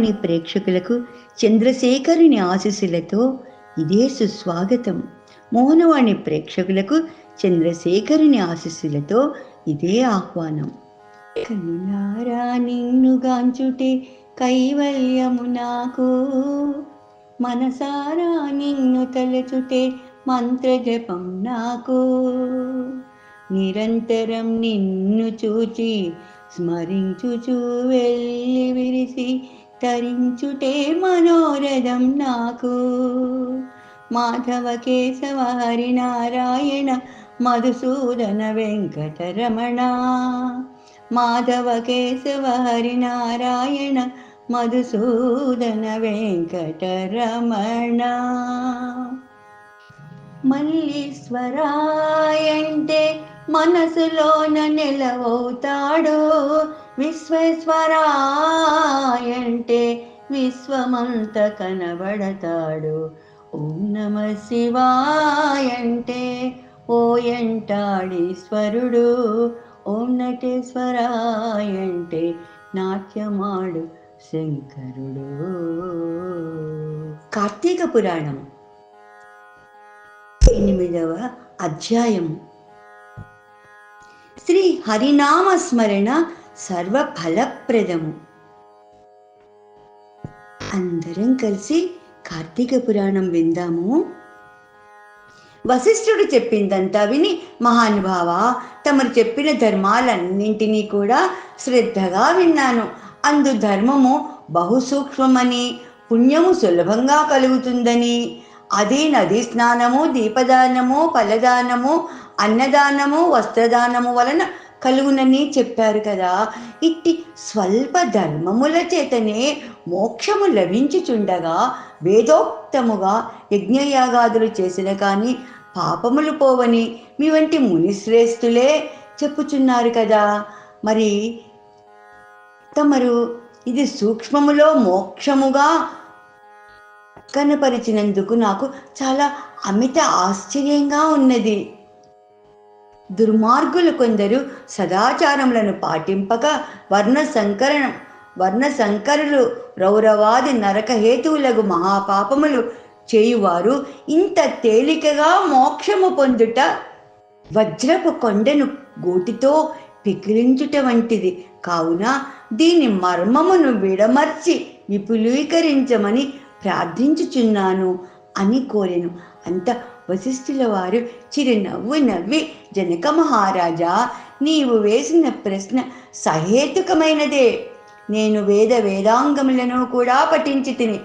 ఆకాశవాణి ప్రేక్షకులకు చంద్రశేఖరుని ఆశీస్సులతో ఇదే సుస్వాగతం. మోహనవాణి ప్రేక్షకులకు చంద్రశేఖరుని ఆశీస్సులతో ఇదే ఆహ్వానం. కనులారా నిన్నుగాంచుటే కైవల్యము నాకు. మనసారా నిన్ను తలచుటే మంత్రజపం నాకు. నిరంతరం నిన్ను చూచి స్మరించుచూ వెళ్ళి విరిసి తరించుటే మనోరథం నాకు. మాధవ కేశవ హరినారాయణ మధుసూదన వెంకటరమణ. మాధవ కేశవ హరినారాయణ మధుసూదన వెంకటరమణ. మల్లీశ్వరాయంటే మనసులోన నెలవవుతాడు విశ్వేశ్వరాయంటే విశ్వమంత కనబడతాడు. ఓం నమ శివాయంటే ఓయంటాడీశ్వరుడు ఓం నటేశ్వరాయంటే నాట్యమాడు శంకరుడు. కార్తీక పురాణం ఎనిమిదవ అధ్యాయం శ్రీ హరినామ స్మరణ సర్వ ఫలప్రదము అందరం కలిసి కార్తీక పురాణం విందాము. వశిష్ఠుడు చెప్పిందంతా విని మహానుభావ తమరు చెప్పిన ధర్మాలన్నింటినీ కూడా శ్రద్ధగా విన్నాను. అందు ధర్మము బహుసూక్ష్మమని పుణ్యము సులభంగా కలుగుతుందని. అదే నదీ స్నానము దీపదానము ఫలదానము అన్నదానము వస్త్రదానము వలన కలుగునని చెప్పారు కదా. ఇట్టి స్వల్ప ధర్మముల చేతనే మోక్షము లభించుచుండగా వేదోక్తముగా యజ్ఞయాగాదులు చేసిన కానీ పాపములు పోవని మీ వంటి మునిశ్రేష్ఠులే చెప్పుచున్నారు కదా. మరి తమరు ఇది సూక్ష్మములో మోక్షముగా కనపరిచినందుకు నాకు చాలా అమిత ఆశ్చర్యంగా ఉన్నది. దుర్మార్గులు కొందరు సదాచారములను పాటింపక వర్ణ సంకరణం వర్ణ సంకరులు రౌరవాది నరక హేతువులకు మహాపాపములు చేయువారు ఇంత తేలికగా మోక్షము పొందుట వజ్రపు కొండను గోటితో పికిలించుట వంటిది కావున దీని మర్మమును విడమర్చి విపులీకరించమని ప్రార్థించుచున్నాను అని కోరెను. అంత వశిష్ఠుల వారు చిరునవ్వు నవ్వి జనక మహారాజా నీవు వేసిన ప్రశ్న సహేతుకమైనదే. నేను వేద వేదాంగములను కూడా పఠించి తిని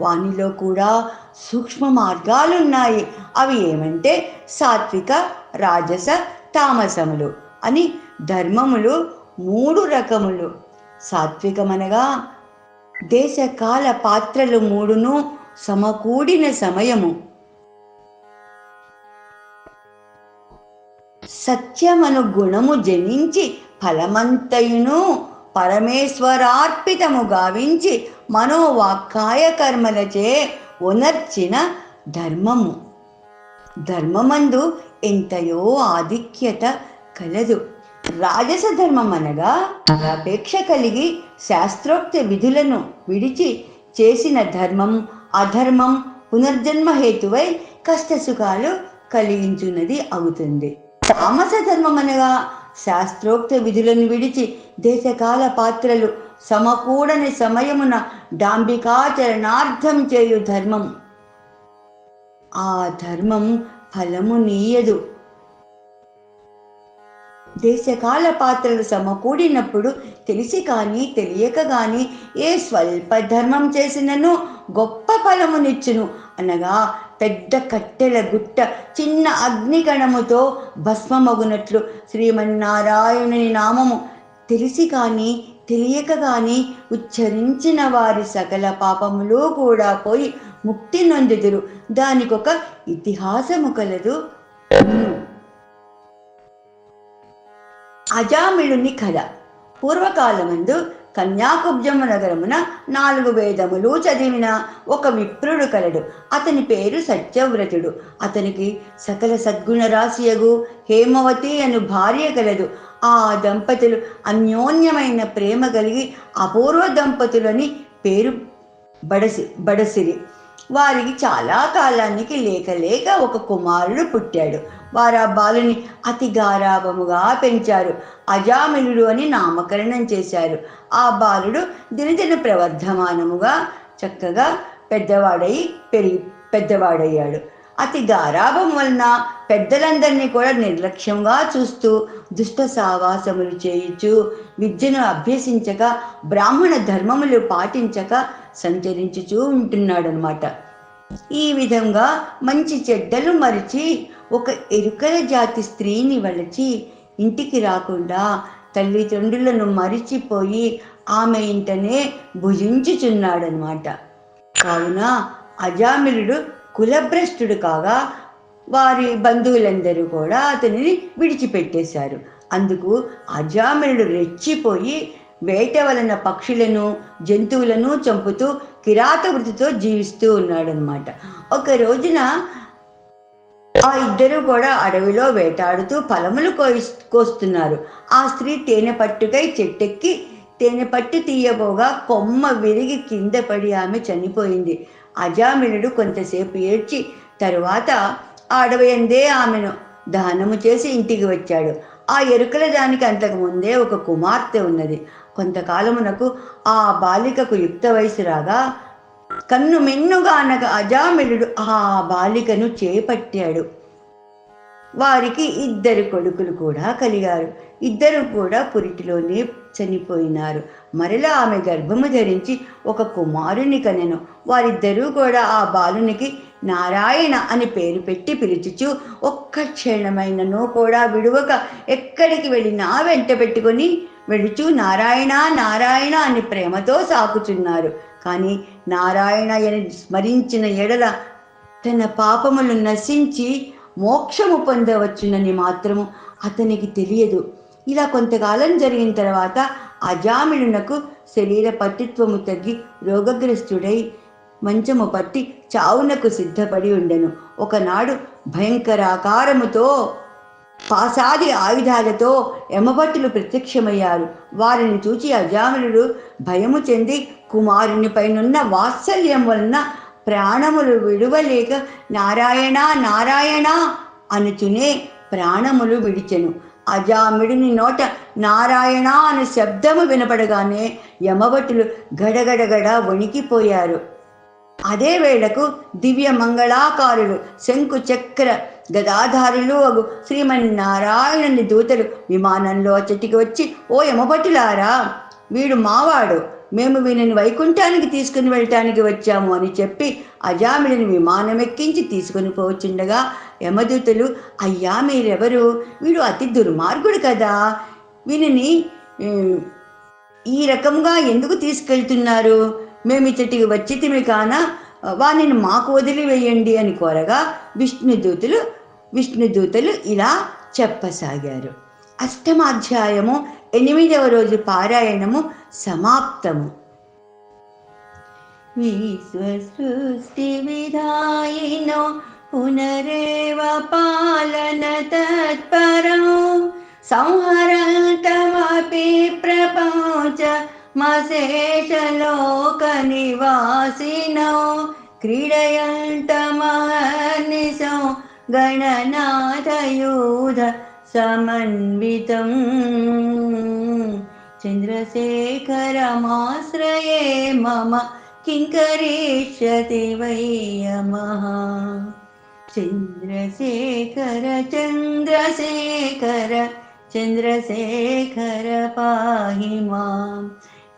వానిలో కూడా సూక్ష్మ మార్గాలున్నాయి. అవి ఏమంటే సాత్విక రాజస తామసములు అని ధర్మములు మూడు రకములు. సాత్వికమనగా దేశకాల పాత్రలు మూడును సమకూడిన సమయము. సత్యమను గుణము జనించి ఫలమంతయును పరమేశ్వరార్పితము గావించి మనోవాక్కాయ కర్మలచే ఉనర్చిన ధర్మము. ధర్మమందు ఎంతయో ఆధిక్యత కలదు. రాజస ధర్మం అనగా అపేక్ష కలిగి శాస్త్రోక్త విధులను విడిచి చేసిన ధర్మం అధర్మం పునర్జన్మ హేతువై కష్టసుఖాలు కలిగించున్నది అవుతుంది. తామస ధర్మం అనగా శాస్త్రోక్త విధులను విడిచి దేశకాల పాత్రలు సమకూడని సమయమున డాంబికాచరణార్థం చేయు ధర్మం. ఆ ధర్మం ఫలము నీయదు. దేశకాల పాత్రలు సమకూడినప్పుడు తెలిసి కానీ తెలియక కానీ ఏ స్వల్ప ధర్మం చేసినను గొప్ప ఫలమునిచ్చును. అనగా పెద్ద కట్టెల గుట్ట చిన్న అగ్నిగణముతో భస్మమగునట్లు శ్రీమన్నారాయణుని నామము. తెలిసి కానీ తెలియక కానీ ఉచ్చరించిన వారి సకల పాపములు కూడా పోయి ముక్తి నొందుదురు. దానికొక ఇతిహాసము కలదు. అజామిళుని కథ. పూర్వకాలమందు కన్యాకుబ్జము నగరమున నాలుగు వేదములు చదివిన ఒక విప్రుడు కలడు. అతని పేరు సత్యవ్రతుడు. అతనికి సకల సద్గుణ రాశియగు హేమవతి అను భార్య కలదు. ఆ దంపతులు అన్యోన్యమైన ప్రేమ కలిగి అపూర్వ దంపతులని పేరు బడసి బడసిరి. వారికి చాలా కాలానికి లేక లేక ఒక కుమారుడు పుట్టాడు. వారు ఆ బాలుని అతి గారాభముగా పెంచారు. అజామిలుడు అని నామకరణం చేశారు. ఆ బాలుడు దినదిన ప్రవర్ధమానముగా చక్కగా పెద్దవాడై పెరిగి పెద్దవాడయ్యాడు. అతి గారాభం వలన పెద్దలందరినీ కూడా నిర్లక్ష్యంగా చూస్తూ దుష్ట సావాసములు చేయుచు విద్యను అభ్యసించక బ్రాహ్మణ ధర్మములు పాటించక సంచరించుచూ ఉంటున్నాడనమాట ఈ విధంగా మంచి చెడ్డలు మరిచి ఒక ఎరుకల జాతి స్త్రీని వలచి ఇంటికి రాకుండా తల్లిదండ్రులను మరిచిపోయి ఆమె ఇంటనే భుజించుచున్నాడనమాట కావున అజామిలుడు కులభ్రష్టుడు కాగా వారి బంధువులందరూ కూడా అతనిని విడిచిపెట్టేశారు. అందుకు అజామిలుడు రెచ్చిపోయి వేట వలన పక్షులను జంతువులను చంపుతూ కిరాత వృత్తితో జీవిస్తూ ఉన్నాడనమాట ఒక రోజున ఆ ఇద్దరు కూడా అడవిలో వేటాడుతూ ఫలములు కోయి కోస్తున్నారు. ఆ స్త్రీ తేనె పట్టుకై చెట్టెక్కి తేనె పట్టు తీయబోగా కొమ్మ విరిగి కింద పడి ఆమె చనిపోయింది. అజామినుడు కొంతసేపు ఏడ్చి తరువాత ఆ అడవి అందే ఆమెను దానము చేసి ఇంటికి వచ్చాడు. ఆ ఎరుకల దానికి అంతకు ముందే ఒక కుమార్తె ఉన్నది. కొంతకాలమునకు ఆ బాలికకు యుక్త వయసు రాగా కన్ను మిన్నుగానక అజామిలుడు ఆ బాలికను చేపట్టాడు. వారికి ఇద్దరు కొడుకులు కూడా కలిగారు. ఇద్దరు కూడా పురిటిలోనే చనిపోయినారు. మరలా ఆమె గర్భము ధరించి ఒక కుమారుని కనెను. వారిద్దరూ కూడా ఆ బాలునికి నారాయణ అని పేరు పెట్టి పిలుచుచు ఒక్క క్షణమైనను కూడా విడువక ఎక్కడికి వెళ్ళినా వెంట పెట్టుకొని వెళుచు నారాయణ నారాయణ అని ప్రేమతో సాకుచున్నారు కానీ నారాయణ అని స్మరించిన ఎడల తన పాపములు నశించి మోక్షము పొందవచ్చునని మాత్రము అతనికి తెలియదు. ఇలా కొంతకాలం జరిగిన తర్వాత అజామిడునకు శరీర పతిత్వము తగ్గి రోగగ్రస్తుడై మంచము పట్టి చావునకు సిద్ధపడి ఉండెను. ఒకనాడు భయంకరాకారముతో పాసాది ఆయుధాలతో యమభట్టులు ప్రత్యక్షమయ్యారు. వారిని చూచి అజామిలుడు భయము చెంది కుమారుని పైనున్న వాత్సల్యం వలన ప్రాణములు విడువలేక నారాయణ నారాయణ అనుచునే ప్రాణములు విడిచెను. అజామిడిని నోట నారాయణ అనే శబ్దము వినపడగానే యమభటులు గడగడగడ వణికిపోయారు. అదే వేళకు దివ్య మంగళాకారులు శంకు చక్ర గదాధారులు అగు శ్రీమన్నారాయణుని దూతలు విమానంలో చెట్టుకి వచ్చి ఓ యమభటులారా వీడు మావాడు. మేము వీనిని వైకుంఠానికి తీసుకుని వెళ్ళటానికి వచ్చాము అని చెప్పి అజామిడిని విమానం ఎక్కించి తీసుకుని పోచుండగా యమదూతలు అయ్యా మీరెవరు? వీడు అతి దుర్మార్గుడు కదా. వీనిని ఈ రకంగా ఎందుకు తీసుకెళ్తున్నారు? మేము ఇచ్చటికి వచ్చి కాన వానిని మాకు వదిలివేయండి అని కోరగా విష్ణుదూతులు విష్ణుదూతలు ఇలా చెప్పసాగారు. అష్టమాధ్యాయము ఎనిమిదవ రోజు పారాయణము సమాప్తము. విశ్వసృష్టి విధాయినో పునరేవ పాలన తత్పరం సంహరంతమపి ప్రపంచ मशेषलोकनिवासिनौ मशेषलोकनिवासिनो क्रीडयन्तमनिसं गणनाथयुधसमन्वितं चन्द्रशेखरमाश्रये मम किं करिष्यति वै यमः। चन्द्रशेखर चन्द्रशेखर चन्द्रशेखर पाहि माम्।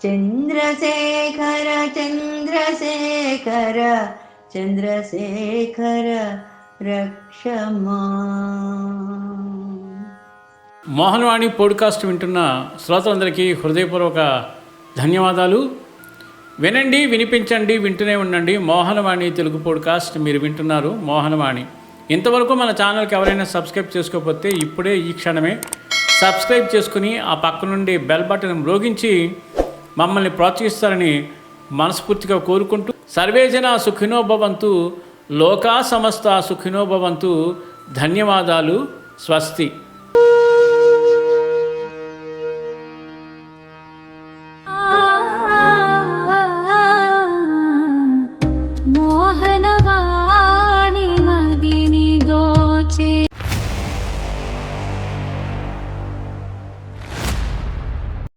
చంద్రశేఖర చంద్రశేఖర చంద్రశేఖర రక్షమా. మోహనవాణి పోడ్కాస్ట్ వింటున్న శ్రోతలందరికీ హృదయపూర్వక ధన్యవాదాలు. వినండి వినిపించండి వింటూనే ఉండండి. మోహనవాణి తెలుగు పోడ్కాస్ట్ మీరు వింటున్నారు. మోహనవాణి. ఇంతవరకు మన ఛానల్కి ఎవరైనా సబ్స్క్రైబ్ చేసుకోకపోతే ఇప్పుడే ఈ క్షణమే సబ్స్క్రైబ్ చేసుకుని ఆ పక్క నుండి బెల్ బటన్ మ్రోగించి మమ్మల్ని ప్రోత్సహిస్తారని మనస్ఫూర్తిగా కోరుకుంటూ సర్వేజన సుఖినోభవంతు లోకా సమస్త సుఖినోభవంతు ధన్యవాదాలు స్వస్తి.